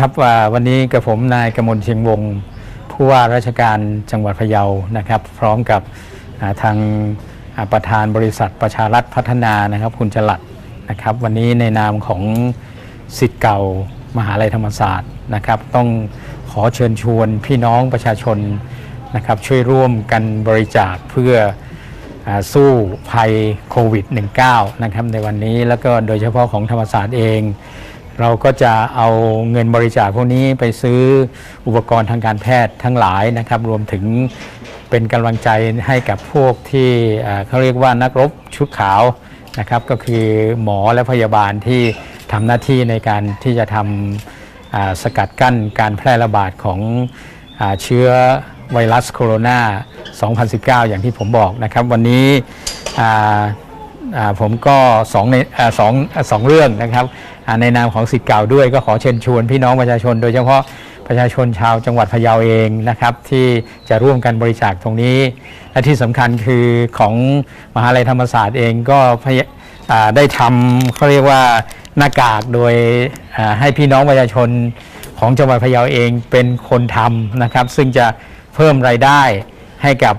ครับว่าวันนี้กับผมนายกมลเชียงวงศ์ผู้ว่าราชการจังหวัดพะเยานะครับ พร้อมกับทางประธานบริษัทประชารัฐพัฒนานะครับคุณจลัดนะครับ วันนี้ในนามของสิทธิ์เก่ามหาลัยธรรมศาสตร์นะครับ ต้องขอเชิญชวนพี่น้องประชาชนนะครับ ช่วยร่วมกันบริจาคเพื่ออสู้ภัยโควิด -19 นะครับในวันนี้แล้วก็โดยเฉพาะของธรรมศาสตร์เอง เราก็จะเอาเงินบริจาคพวกนี้ไปซื้ออุปกรณ์ทางการแพทย์ทั้งหลายนะครับ รวมถึงเป็นกำลังใจให้กับพวกที่เขาเรียกว่านักรบชุดขาวนะครับก็คือหมอและพยาบาลที่ทำหน้าที่ในการที่จะทำสกัดกั้นการแพร่ระบาดของอเชื้อไวรัสโคโรนา 2019 อย่างที่ผมบอกนะครับ วันนี้ ผมก็สองในสองสองเรื่องนะครับอ่าในนามของสิทธิ์เก่าด้วยก็ขอเชิญชวนพี่น้องประชาชน โดยเฉพาะประชาชนชาวจังหวัดพะเยาเองนะครับ ที่จะร่วมกันบริจาคตรงนี้ และที่สำคัญคือของมหาลัยธรรมศาสตร์เองก็ได้ทำเขาเรียกว่าหน้ากากโดยให้พี่น้องประชาชนของจังหวัดพะเยาเองเป็นคนทำนะครับ ซึ่งจะเพิ่มรายได้ให้กับ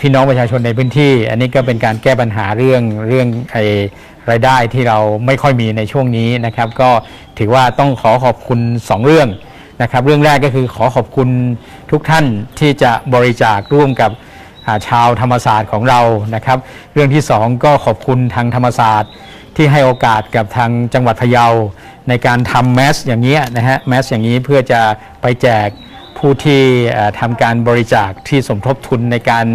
พี่น้องประชาชนในพื้นที่ อันนี้ก็เป็นการแก้ปัญหาเรื่องเรื่องไอ้รายได้ที่เราไม่ค่อยมีในช่วงนี้นะครับ ก็ถือว่าต้องขอขอบคุณสองเรื่องนะครับเรื่องแรกก็คือขอขอบคุณทุกท่านที่จะบริจาคร่วมกับาชาวธรรมศาสตร์ของเรานะครับ เรื่องที่สองก็ขอบคุณทางธรรมศาสตร์ที่ให้โอกาสกับทางจังหวัดพะเยาในการทำแมสอย่างนี้ยนะฮะแมสอย่างนี้เพื่อจะไปแจก ผู้ที่ทำการบริจาคที่สมทบทุนในการ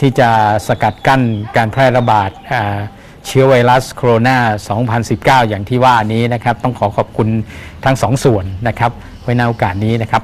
ที่จะสกัดกั้นการแพร่ระบาดเชื้อไวรัสโคโรนา 2019 อย่างที่ว่านี้นะครับ ต้องขอขอบคุณทั้งสองส่วนนะครับ ไว้ในโอกาสนี้นะครับ